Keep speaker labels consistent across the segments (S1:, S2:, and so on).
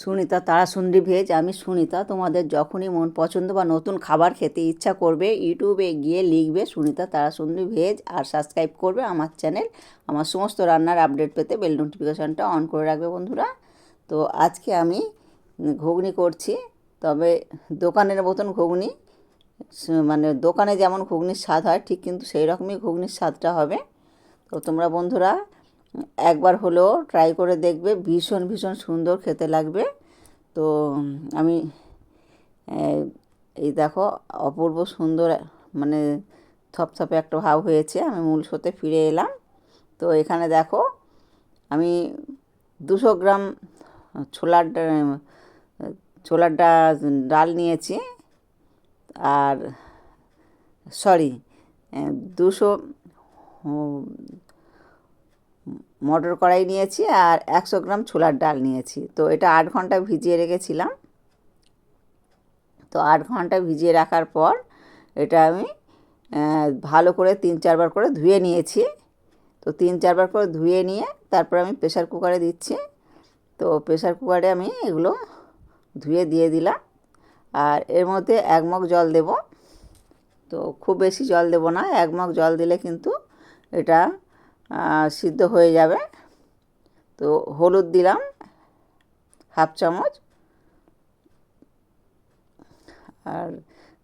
S1: সুনিতা তারাসুন্দি ভেজ, আমি সুনিতা, তোমাদের যখনই মন পছন্দ বা নতুন খাবার খেতে ইচ্ছা করবে, ইউটিউবে গিয়ে লিখবে সুনিতা তারাসুন্দি ভেজ আর সাবস্ক্রাইব করবে আমার চ্যানেল। আমার সমস্ত রান্নার আপডেট পেতে বেল নোটিফিকেশানটা অন করে রাখবে বন্ধুরা। তো আজকে আমি ঘুগনি করছি, তবে দোকানের মতন ঘুগনি মানে দোকানে যেমন ঘুগনির স্বাদ হয়, ঠিক কিন্তু সেই রকমই ঘুগনির স্বাদটা হবে। তো তোমরা বন্ধুরা একবার হলেও ট্রাই করে দেখবে, ভীষণ ভীষণ সুন্দর খেতে লাগবে। তো আমি এই দেখো, অপূর্ব সুন্দর মানে থপথপে একটা ভাব হয়েছে, আমি মূল স্রোতে ফিরে এলাম। তো এখানে দেখো, আমি দুশো গ্রাম ছোলার ছোলার ডাল নিয়েছি, আর সরি দুশো মটর কড়াই নিয়েছি আর একশো গ্রাম ছোলার ডাল নিয়েছি। তো এটা আট ঘণ্টা ভিজিয়ে রেখেছিলাম। তো আট ঘণ্টা ভিজিয়ে রাখার পর এটা আমি ভালো করে তিন চারবার করে ধুয়ে নিয়েছি। তো তিন চারবার করে ধুয়ে নিয়ে তারপর আমি প্রেশার কুকারে দিচ্ছি। তো প্রেশার কুকারে আমি এগুলো ধুয়ে দিয়ে দিলাম। আর এর মধ্যে এক মগ জল দেব। তো খুব বেশি জল দেব না, এক মগ জল দিলে কিন্তু এটা সিদ্ধ হয়ে যাবে। তো হলুদ দিলাম, হাফ চামচ। আর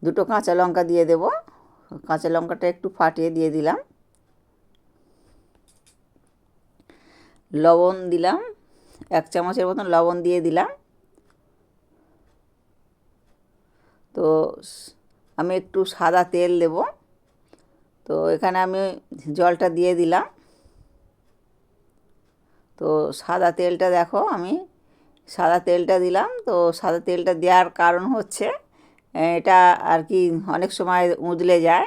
S1: দুটো কাঁচা লঙ্কা দিয়ে দেব। কাঁচা লঙ্কাটা একটু ফাটিয়ে দিয়ে দিলাম। লবণ দিলাম, এক চামচের মতন লবণ দিয়ে দিলাম। তো আমি একটু সাদা তেল দেব। তো এখানে আমি জলটা দিয়ে দিলাম। তো সাদা তেলটা দেখো আমি সাদা তেলটা দিলাম। তো সাদা তেলটা দেওয়ার কারণ হচ্ছে এটা আর কি অনেক সময় উজলে যায়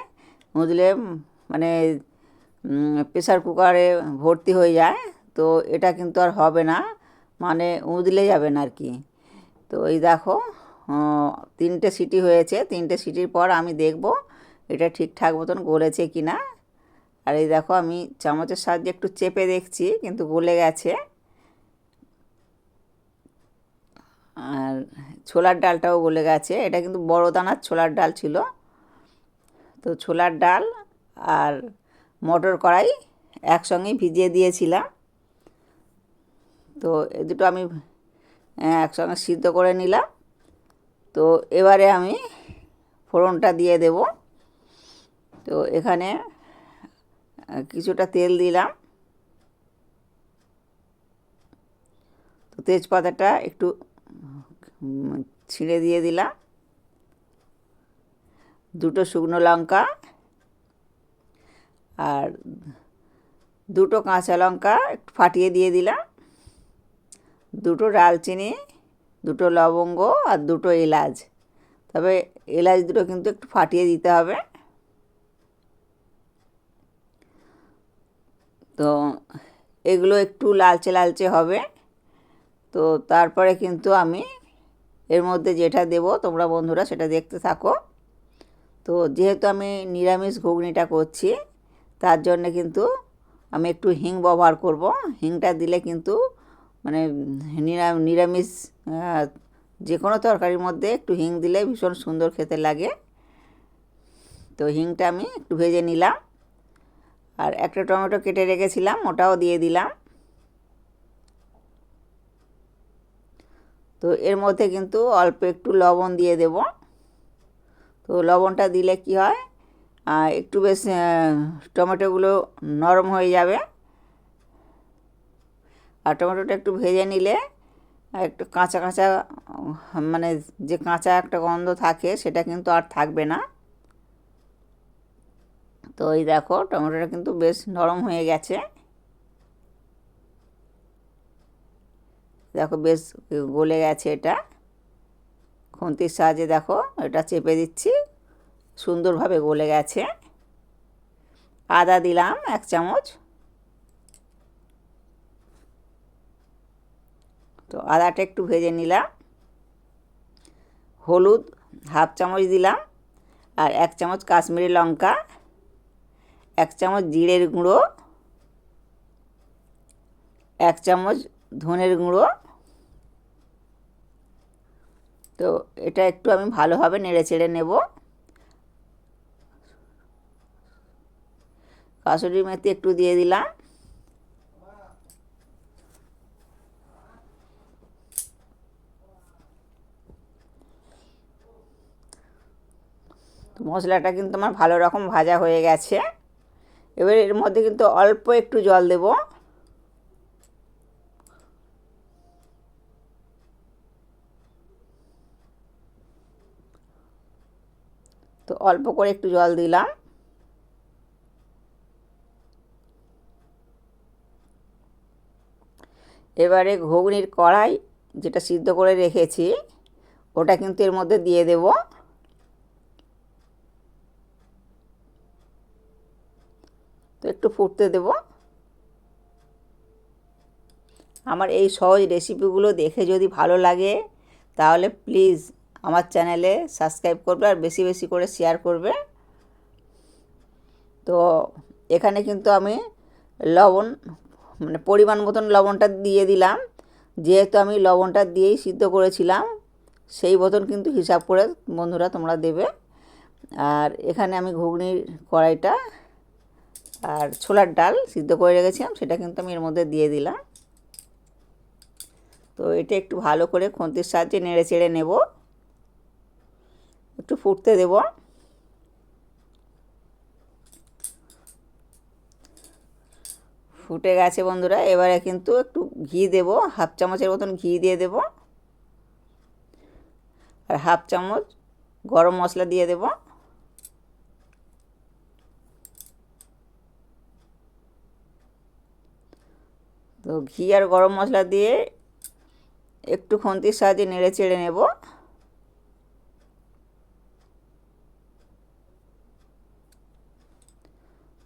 S1: উম, মানে প্রেসার কুকারে ভর্তি হয়ে যায়। তো এটা কিন্তু আর হবে না মানে উজলে যাবে না আর কি। তো এই দেখো তিনটে সিটি হয়েছে তিনটে সিটির পর আমি দেখব এটা ঠিকঠাক মতন গলেছে কি না আর এই দেখো আমি চামচের সাহায্যে একটু চেপে দেখছি, কিন্তু গলে গেছে। আর ছোলার ডালটাও গলে গেছে। এটা কিন্তু বড় দানার ছোলার ডাল ছিল। তো ছোলার ডাল আর মটর কড়াই একসঙ্গেই ভিজিয়ে দিয়েছিলাম। তো এ দুটো আমি একসঙ্গে সিদ্ধ করে নিলাম। তো এবারে আমি ফোড়নটা দিয়ে দেব। তো এখানে কিছুটা তেল দিলাম। তো তেজপাতাটা একটু ছিঁড়ে দিয়ে দিলাম। দুটো শুকনো লঙ্কা আর দুটো কাঁচা লঙ্কা একটু ফাটিয়ে দিয়ে দিলাম। দুটো ডালচিনি, দুটো লবঙ্গ আর দুটো এলাচ। তবে এলাচ দুটো কিন্তু একটু ফাটিয়ে দিতে হবে। তো এগুলো একটু লালচে লালচে হবে। তো তারপরে কিন্তু আমি এর মধ্যে যেটা দেব, তোমরা বন্ধুরা সেটা দেখতে থাকো। তো যেহেতু আমি নিরামিষ ঘুগনিটা করছি, তার জন্য কিন্তু আমি একটু হিং ব্যবহার করব। হিংটা দিলে কিন্তু মানে নিরা- নিরামিষ যে কোনো তরকারির মধ্যে একটু হিং দিলে ভীষণ সুন্দর খেতে লাগে। তো হিংটা আমি একটু ভেজে নিলাম। আর একটা টমেটো কেটে রেখেছিলাম, ওটাও দিয়ে দিলাম। তো এর মধ্যে কিন্তু অল্প একটু লবণ দিয়ে দেব। তো লবণটা দিলে কি হয় একটু বেশ টমেটোগুলো নরম হয়ে যাবে। আর টমেটোটা একটু ভেজে নিলে, একটু কাঁচা কাঁচা মানে যে কাঁচা একটা গন্ধ থাকে, সেটা কিন্তু আর থাকবে না। তো এই দেখো, টমেটোটা কিন্তু বেশ নরম হয়ে গেছে। দেখো বেশ গলে গেছে এটা। খুন্তির সাহায্যে দেখো, এটা চেপে দিচ্ছি। সুন্দরভাবে গলে গেছে। আদা দিলাম এক চামচ। তো আদাটা একটু ভেজে নিলাম। হলুদ হাফ চামচ দিলাম। আর এক চামচ কাশ্মীরি লঙ্কা। এক চামচ জিরের গুঁড়ো, এক চামচ ধনের গুঁড়ো। তো এটা একটু আমি ভালোভাবে নেড়ে চেড়ে নেব। কাসুরি মেথি একটু দিয়ে দিলাম। মশলাটা কিন্তু আমার ভালো রকম ভাজা হয়ে গেছে। এবার এর মধ্যে কিন্তু অল্প একটু জল দেব। তো অল্প করে একটু জল দিলাম। এবারে ঘুগনির কড়াই যেটা সিদ্ধ করে রেখেছি, ওটা কিন্তু এর মধ্যে দিয়ে দেব। তো একটু ফুটতে দেব। আমার এই সহজ রেসিপিগুলো দেখে যদি ভালো লাগে, তাহলে প্লিজ আমার চ্যানেলে সাবস্ক্রাইব করবে আর বেশি বেশি করে শেয়ার করবে। তো এখানে কিন্তু আমি লবণ মানে পরিমাণ মতন লবণটা দিয়ে দিলাম। যেহেতু আমি লবণটা দিয়েই সিদ্ধ করেছিলাম, সেই মতন কিন্তু হিসাব করে বন্ধুরা তোমরা দেবে। আর এখানে আমি ঘুগনির কড়াইটা আর ছোলার ডাল সিদ্ধ করে রেখেছিলাম, সেটা কিন্তু আমি এর মধ্যে দিয়ে দিলাম। তো এটা একটু ভালো করে খুন্তির সাহায্যে নেড়ে চেড়ে নেব। একটু ফুটতে দেব। ফুটে গেছে বন্ধুরা, এবারে কিন্তু একটু ঘি দেব, হাফ চামচের মতন ঘি দিয়ে দেব। আর হাফ চামচ গরম মশলা দিয়ে দেব। তো ঘি আর গরম মশলা দিয়ে একটু খুন্তির সাহায্যে নেড়ে চেড়ে নেব।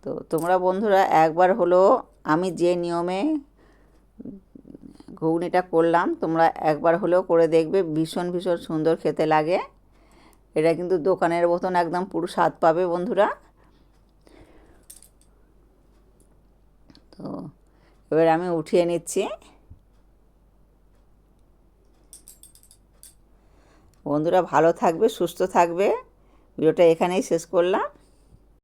S1: তো তোমরা বন্ধুরা, একবার হলো আমি যে নিয়মে ঘুগনিটা করলাম, তোমরা একবার হলেও করে দেখবে, ভীষণ ভীষণ সুন্দর খেতে লাগে। এটা কিন্তু দোকানের মতন একদম পুরো স্বাদ পাবে বন্ধুরা। তো এবার আমি উঠিয়ে নিচ্ছি। বন্ধুরা ভালো থাকবে সুস্থ থাকবে। ভিডিওটা এখানেই শেষ করলাম।